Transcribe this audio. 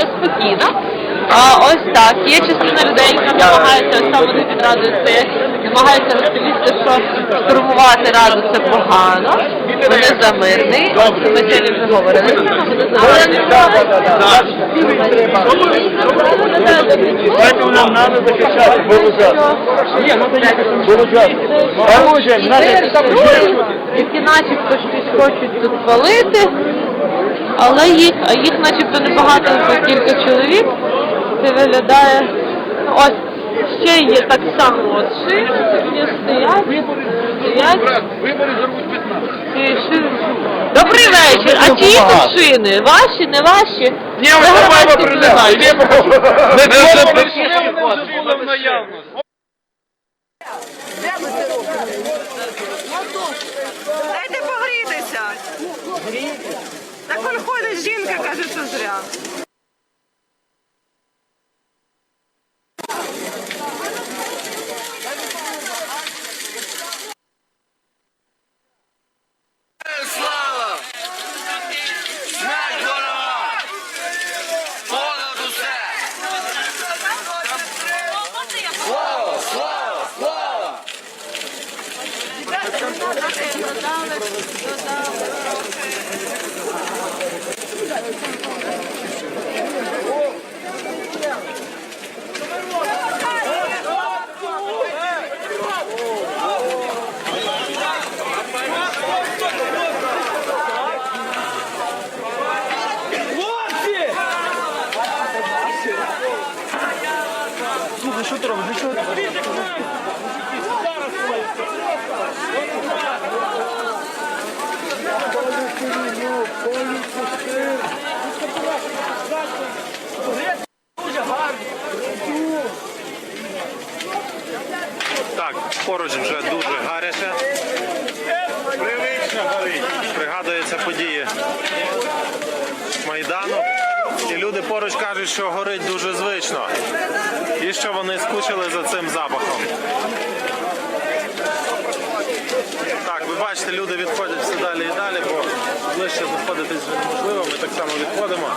спокійно. А ось так, є частина людей, яка намагається, ось там вони під радою стоять, намагаються розповісти, що штурмувати раду це погано. Вони за мирний. Ось ми сьогодні вже говорили. з ними, Вони за мирний. Нам надо захищати які начебто щось хочуть тут палити, але їх, а їх начебто небагато, за кілька чоловік. Це виглядає. ну, Ось ще є так само от шини, такі стоять, стоять. Вибори зробить 15. Ці шини. Добрий вечір. А чиї тут шини? Ваші, не ваші? Ні. Ми вже були. Дайте погрітися. Так он ходить, жінка каже, що зря. Слава! Смерть ворога! Понад усе! Слава! Слава! Слава! Так, поруч вже дуже гаряче. Привично горить. Пригадуються події. І люди поруч кажуть, що горить дуже звично і що вони скучили за цим запахом. Так, ви бачите, люди відходять все далі і далі, бо ближче заходити неможливо, ми так само відходимо.